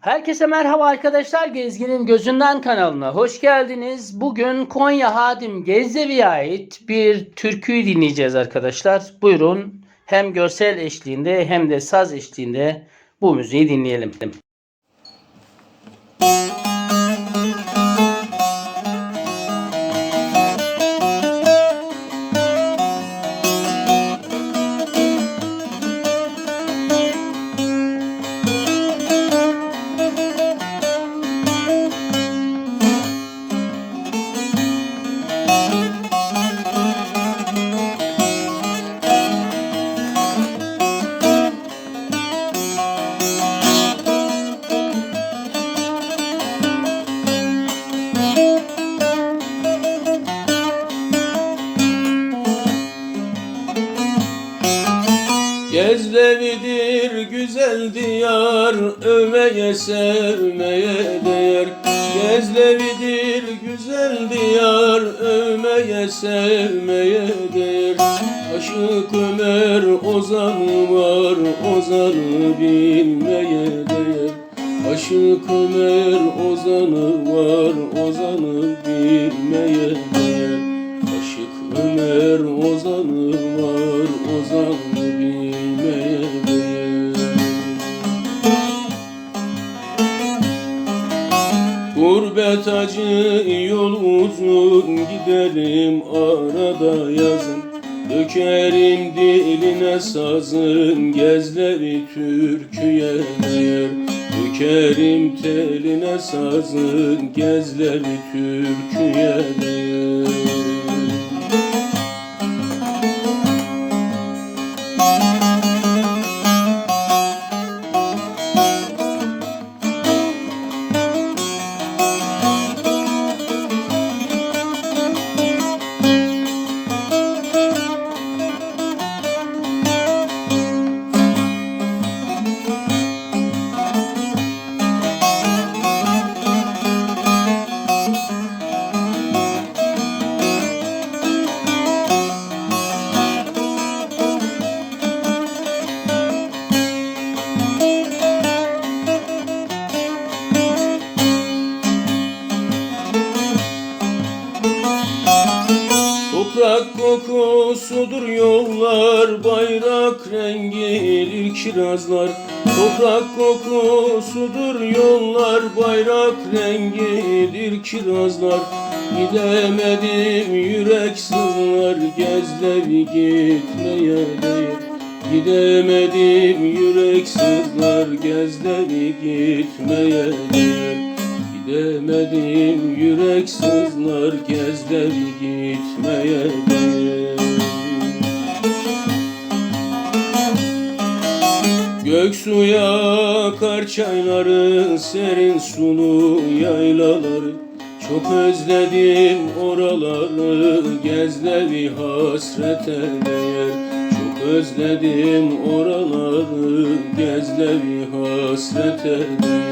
Herkese merhaba arkadaşlar. Gezgin'in Gözünden kanalına hoş geldiniz. Bugün Konya Hadim Gezdevi'ye ait bir türküyü dinleyeceğiz arkadaşlar. Buyurun hem görsel eşliğinde hem de saz eşliğinde bu müziği dinleyelim. Diyar Övmeye sevmeye değer. Gezlevidir güzel diyar Övmeye sevmeye değer. Aşık Ömer ozanı var Ozanı bilmeye değer. Aşık Ömer ozanı var Ozanı bilmeye değer. Aşık Ömer ozanı var Ozanı bilmeye Gurbet acı yol uzun giderim arada yazın. Dökerim diline sazın gezleri türküye değer Dökerim teline sazın gezleri türküye değer kokusudur yollar, bayrak rengidir kirazlar. Toprak kokusudur yollar, bayrak rengidir kirazlar. Gidemedim yürek sızlar, gezleri gitmeye değer. Gidemedim yürek sızlar, gezleri gitmeye değer. Gidemedim yürek sızlar gezleri gitmeye değer Göksuya kar çayları serin sulu yaylaları. Çok özledim oraları gezleri hasrete değer. Çok özledim oraları gezleri hasrete değer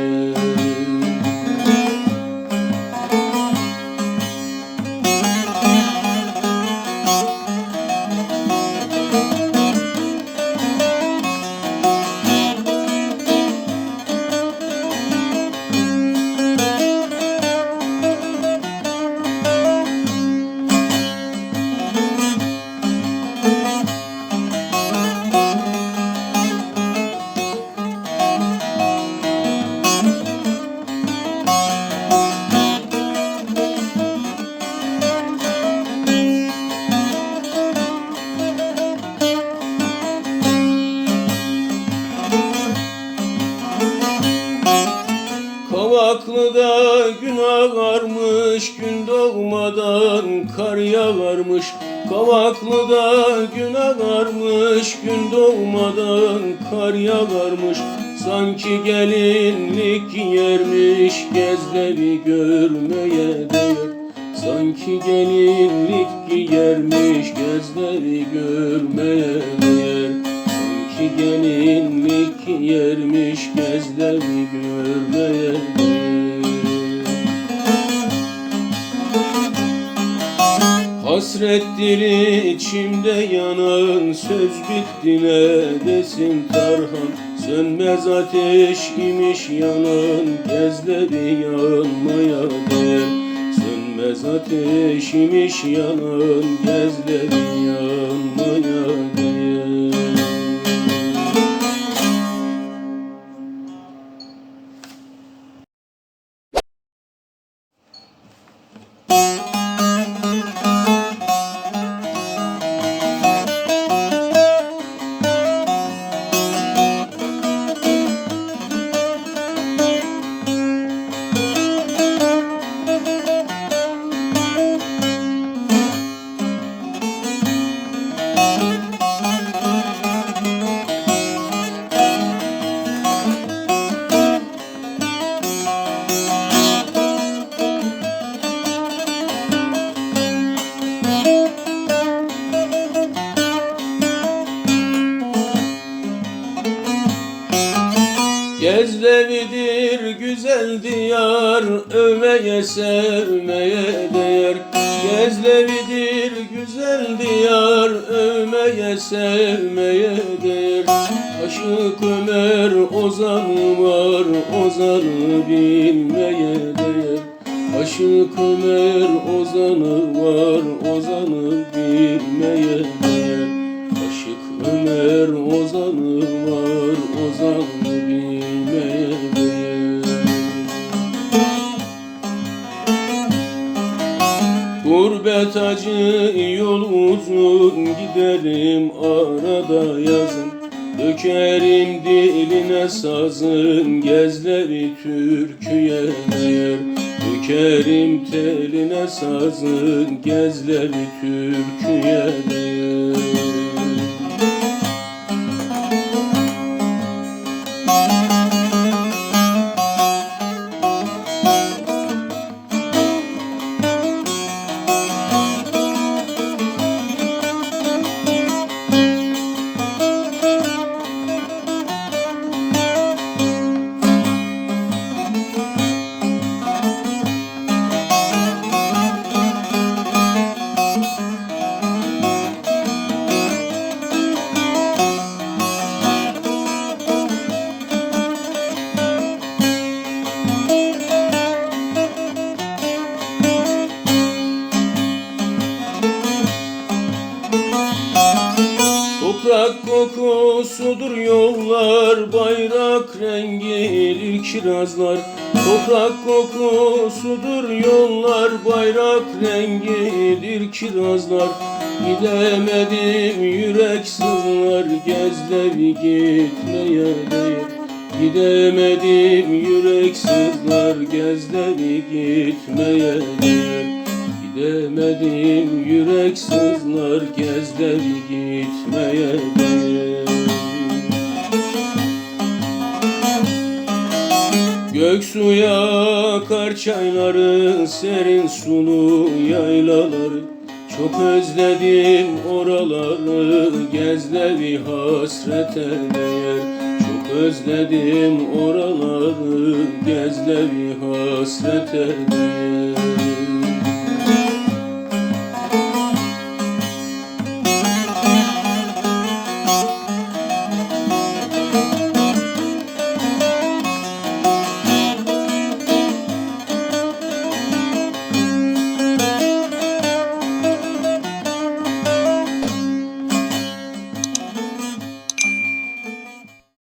yağarmış Kavaklı'da gün ağarmış Gün doğmadan kar yağarmış. Sanki gelinlik giyermiş Gezleri görmeye değer. Sanki gelinlik giyermiş Gezleri görmeye değer. Sanki gelinlik giyermiş Gezleri görmeye Hasrettir içimde yanan söz bitti ne desin Tarhan. Sönmez ateş imiş yanan Gezleri yanmaya değer Sönmez ateş imiş yanan Gezleri yanmaya değer Gezlevidir güzel diyar Övmeye sevmeye değer. Gezlevidir güzel diyar Övmeye sevmeye değer. Aşık Ömer ozanı var Ozanı bilmeye değer. Aşık Ömer ozanı var Ozanı bilmeye değer. Aşık Ömer ozanı var Ozanı Gurbet acı yol uzun giderim arada yazın. Dökerim diline sazın gezleri türküye değer Dökerim teline sazın gezleri türküye değer kokusudur yollar, bayrak rengidir kirazlar. Toprak kokusudur yollar, bayrak rengidir kirazlar. Gidemedim yürek sızlar, gezleri gitmeye değer. Gidemedim yürek sızlar, gezleri gitmeye değer. Gidemedim yürek sızlar gezleri gitmeye değer Göksuya akar çayları serin sulu yaylaları Çok özledim oraları gezleri hasrete değer Çok özledim oraları gezleri hasrete değer